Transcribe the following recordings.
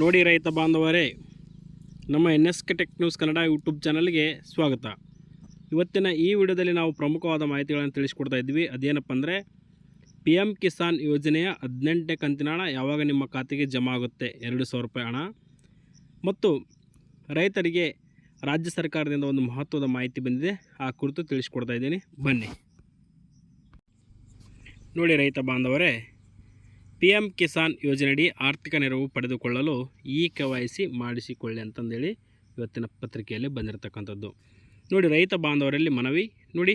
ನೋಡಿ ರೈತ ಬಾಂಧವರೇ, ನಮ್ಮ N S K tech news Kannada YouTube ಚಾನಲ್ಗೆ ಸ್ವಾಗತ. ಇವತ್ತಿನ ಈ ವಿಡಿಯೋದಲ್ಲಿ ನಾವು ಪ್ರಮುಖವಾದ ಮಾಹಿತಿಗಳನ್ನು ತಿಳಿಸ್ಕೊಡ್ತಾ ಇದ್ವಿ ಅದೇನಪ್ಪ ಅಂದರೆ ಪಿ ಎಂ ಕಿಸಾನ್ ಯೋಜನೆಯ ಹದಿನೆಂಟನೇ ಕಂತಿನ ಹಣ ಯಾವಾಗ ನಿಮ್ಮ ಖಾತೆಗೆ ಜಮಾ ಆಗುತ್ತೆ? ಎರಡು ಸಾವಿರ ರೂಪಾಯಿ ಹಣ. ಮತ್ತು ರೈತರಿಗೆ ರಾಜ್ಯ ಸರ್ಕಾರದಿಂದ ಒಂದು ಮಹತ್ವದ ಮಾಹಿತಿ ಬಂದಿದೆ. ಆ ಕುರಿತು ತಿಳಿಸ್ಕೊಡ್ತಾ ಇದ್ದೀನಿ. ಬನ್ನಿ. ನೋಡಿ ರೈತ ಬಾಂಧವರೇ ಪಿ ಎಂ ಕಿಸಾನ್ ಯೋಜನೆಯಡಿ ಆರ್ಥಿಕ ನೆರವು ಪಡೆದುಕೊಳ್ಳಲು ಇ ಕೆ ವೈ ಸಿ ಮಾಡಿಸಿಕೊಳ್ಳಿ ಅಂತಂದೇಳಿ ಇವತ್ತಿನ ಪತ್ರಿಕೆಯಲ್ಲಿ ಬಂದಿರತಕ್ಕಂಥದ್ದು. ನೋಡಿ, ರೈತ ಬಾಂಧವರಲ್ಲಿ ಮನವಿ. ನೋಡಿ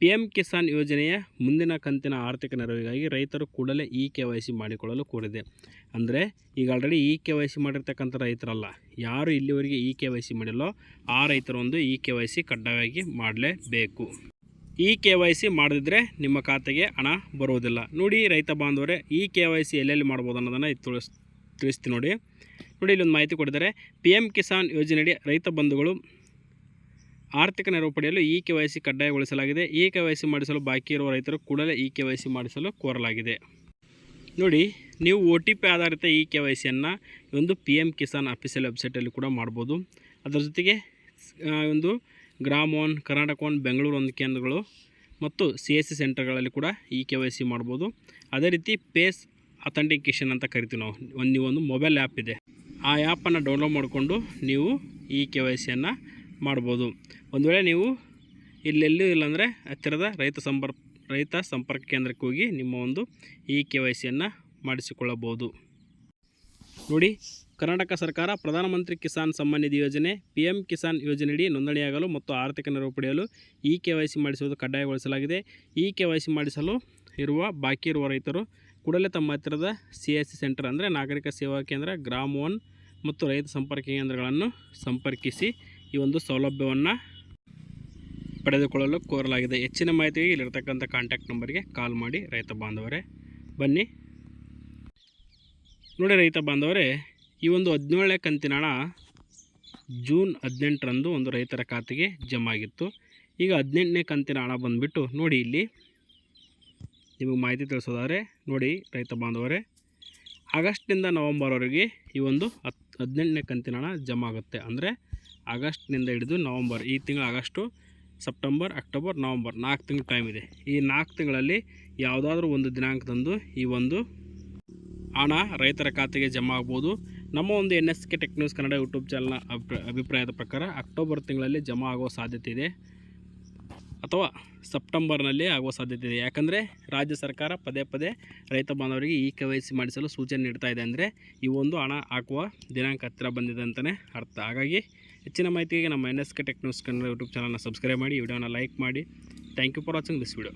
ಪಿ ಎಂ ಕಿಸಾನ್ ಯೋಜನೆಯ ಮುಂದಿನ ಕಂತಿನ ಆರ್ಥಿಕ ನೆರವಿಗಾಗಿ ರೈತರು ಕೂಡಲೇ ಇ ಕೆ ವೈ ಸಿ ಮಾಡಿಕೊಳ್ಳಲು ಕೋರಿದೆ. ಅಂದರೆ, ಈಗ already E K Y C ಮಾಡಿರ್ತಕ್ಕಂಥ ರೈತರಲ್ಲ, ಯಾರು ಇಲ್ಲಿವರೆಗೆ ಇ ಕೆ ವೈ ಸಿ ಮಾಡಿಲ್ಲೋ ಆ ರೈತರೊಂದು ಇ ಕೆ ವೈ ಸಿ ಕಡ್ಡಾಯವಾಗಿ ಮಾಡಲೇಬೇಕು. ಇ ಕೆ ವೈ ಸಿ ಮಾಡದಿದ್ದರೆ ನಿಮ್ಮ ಖಾತೆಗೆ ಹಣ ಬರುವುದಿಲ್ಲ. ನೋಡಿ ರೈತ ಬಾಂಧವರೇ, ಈ ಕೆ ವೈ ಸಿ ಎಲ್ಲೆಲ್ಲಿ ಮಾಡ್ಬೋದು ಅನ್ನೋದನ್ನು ತಿಳಿಸ್, ತಿಳಿಸ್ತೀನಿ ನೋಡಿ. ನೋಡಿ, ಇಲ್ಲೊಂದು ಮಾಹಿತಿ ಕೊಟ್ಟಿದ್ದಾರೆ. ಪಿ ಎಂ ಕಿಸಾನ್ ಯೋಜನೆಯಡಿ ರೈತ ಬಂಧುಗಳು ಆರ್ಥಿಕ ನೆರವು ಪಡೆಯಲು ಈ ಕೆ ವೈ ಸಿ ಕಡ್ಡಾಯಗೊಳಿಸಲಾಗಿದೆ. ಈ ಕೆ ವೈ ಸಿ ಮಾಡಿಸಲು ಬಾಕಿ ಇರುವ ರೈತರು ಕೂಡಲೇ ಇ ಕೆ ವೈ ಸಿ ಮಾಡಿಸಲು ಕೋರಲಾಗಿದೆ. ನೋಡಿ, ನೀವು ಒ ಟಿ ಪಿ ಆಧಾರಿತ ಇ ಕೆ ವೈ ಸಿಯನ್ನು ಒಂದು ಪಿ ಎಂ ಕಿಸಾನ್ ಅಫಿಷಿಯಲ್ ವೆಬ್ಸೈಟಲ್ಲಿ ಕೂಡ ಮಾಡ್ಬೋದು. ಅದರ ಜೊತೆಗೆ ಒಂದು gram one, Karnataka one, Bengaluru ಒಂದು ಕೇಂದ್ರಗಳು ಮತ್ತು ಸಿ ಎಸ್ ಸಿ ಸೆಂಟರ್ಗಳಲ್ಲಿ ಕೂಡ ಇ ಕೆ ವೈ ಸಿ ಮಾಡ್ಬೋದು. ಅದೇ ರೀತಿ ಪೇಸ್ ಅಥೆಂಟಿಕೇಷನ್ ಅಂತ ಕರಿತೀವಿ ನಾವು. ಒಂದು ನೀವೊಂದು ಮೊಬೈಲ್ ಆ್ಯಪ್ ಇದೆ. ಆ ಆ್ಯಪನ್ನು ಡೌನ್ಲೋಡ್ ಮಾಡಿಕೊಂಡು ನೀವು ಇ ಕೆ ವೈ ಸಿಯನ್ನು ಮಾಡ್ಬೋದು. ಒಂದು ವೇಳೆ ನೀವು ಇಲ್ಲೆಲ್ಲೂ ಇಲ್ಲಾಂದರೆ ಹತ್ತಿರದ ರೈತ ಸಂಪರ್ಕ ರೈತ ಸಂಪರ್ಕ ಕೇಂದ್ರಕ್ಕೆ ಹೋಗಿ ನಿಮ್ಮ ಒಂದು ಇ ಕೆ ವೈ ಸಿಯನ್ನು ಮಾಡಿಸಿಕೊಳ್ಳಬಹುದು. ನೋಡಿ ಕರ್ನಾಟಕ ಸರ್ಕಾರ ಪ್ರಧಾನಮಂತ್ರಿ ಕಿಸಾನ್ ಸಮ್ಮಾನ್ ನಿಧಿ ಯೋಜನೆ ಪಿ ಎಂ ಕಿಸಾನ್ ಯೋಜನೆಯಡಿ ನೋಂದಣಿಯಾಗಲು ಮತ್ತು ಆರ್ಥಿಕ ನೆರವು ಪಡೆಯಲು ಇ ಕೆ ವೈ ಸಿ ಮಾಡಿಸುವುದು ಕಡ್ಡಾಯಗೊಳಿಸಲಾಗಿದೆ. ಇ ಕೆ ವೈ ಸಿ ಮಾಡಿಸಲು ಇರುವ ಬಾಕಿ ಇರುವ ರೈತರು ಕೂಡಲೇ ತಮ್ಮ ಹತ್ತಿರದ ಸಿ ಎಸ್ ಸಿ ಸೆಂಟರ್ ಅಂದರೆ ನಾಗರಿಕ ಸೇವಾ ಕೇಂದ್ರ, ಗ್ರಾಮ ಒನ್ ಮತ್ತು ರೈತ ಸಂಪರ್ಕ ಕೇಂದ್ರಗಳನ್ನು ಸಂಪರ್ಕಿಸಿ ಈ ಒಂದು ಸೌಲಭ್ಯವನ್ನು ಪಡೆದುಕೊಳ್ಳಲು ಕೋರಲಾಗಿದೆ. ಹೆಚ್ಚಿನ ಮಾಹಿತಿಗೆ ಇಲ್ಲಿರ್ತಕ್ಕಂಥ ಕಾಂಟ್ಯಾಕ್ಟ್ ನಂಬರ್ಗೆ ಕಾಲ್ ಮಾಡಿ ರೈತ ಬಾಂಧವರೇ ಬನ್ನಿ. ನೋಡಿ ರೈತ ಬಾಂಧವರೇ ಈ ಒಂದು ಹದಿನೇಳನೇ ಕಂತಿನ ಹಣ ಜೂನ್ ಹದಿನೆಂಟರಂದು ಒಂದು ರೈತರ ಖಾತೆಗೆ ಜಮಾ ಆಗಿತ್ತು ಈಗ ಹದಿನೆಂಟನೇ ಕಂತಿನ ಹಣ ಬಂದುಬಿಟ್ಟು ನೋಡಿ ಇಲ್ಲಿ ನಿಮಗೆ ಮಾಹಿತಿ ತಿಳಿಸೋದಾದರೆ ನೋಡಿ ರೈತ ಬಾಂಧವರೇ, ಆಗಸ್ಟ್ನಿಂದ ನವಂಬರ್ವರೆಗೆ ಈ ಒಂದು ಹತ್, ಹದಿನೆಂಟನೇ ಕಂತಿನ ಹಣ ಜಮಾ ಆಗುತ್ತೆ ಅಂದರೆ ಆಗಸ್ಟ್ನಿಂದ ಹಿಡಿದು ನವಂಬರ್, ಈ ತಿಂಗಳು ಆಗಸ್ಟು, ಸೆಪ್ಟೆಂಬರ್, ಅಕ್ಟೋಬರ್, ನವಂಬರ್ ನಾಲ್ಕು ತಿಂಗಳು ಟೈಮ್ ಇದೆ. ಈ ನಾಲ್ಕು ತಿಂಗಳಲ್ಲಿ ಯಾವುದಾದ್ರೂ ಒಂದು ದಿನಾಂಕದಂದು ಈ ಒಂದು ಹಣ ರೈತರ ಖಾತೆಗೆ ಜಮಾ ಆಗ್ಬೋದು. ನಮ್ಮ ಒಂದು N S K tech news Kannada YouTube ಚಾನಲ್ನ ಅಭಿಪ್ರಾಯ ಅಭಿಪ್ರಾಯದ ಪ್ರಕಾರ ಅಕ್ಟೋಬರ್ ತಿಂಗಳಲ್ಲಿ ಜಮಾ ಆಗುವ ಸಾಧ್ಯತೆ ಇದೆ ಅಥವಾ ಸೆಪ್ಟೆಂಬರ್ನಲ್ಲಿ ಆಗುವ ಸಾಧ್ಯತೆ ಇದೆ. ಯಾಕಂದರೆ ರಾಜ್ಯ ಸರ್ಕಾರ ಪದೇ ಪದೇ ರೈತ ಬಾಂಧವರಿಗೆ ಇ ಕೆ ವೈ ಸಿ ಮಾಡಿಸಲು ಸೂಚನೆ ನೀಡ್ತಾ ಇದೆ ಅಂದರೆ ಈ ಒಂದು ಹಣ ಹಾಕುವ ದಿನಾಂಕ ಹತ್ತಿರ ಬಂದಿದೆ ಅಂತಲೇ ಅರ್ಥ. ಹಾಗಾಗಿ ಹೆಚ್ಚಿನ ಮಾಹಿತಿಗೆ ನಮ್ಮ N S K tech news Kannada YouTube ಚಾನಲ್ನ ಸಬ್ಸ್ಕ್ರೈಬ್ ಮಾಡಿ, ವಿಡಿಯೋನ ಲೈಕ್ ಮಾಡಿ. Thank you for watching this video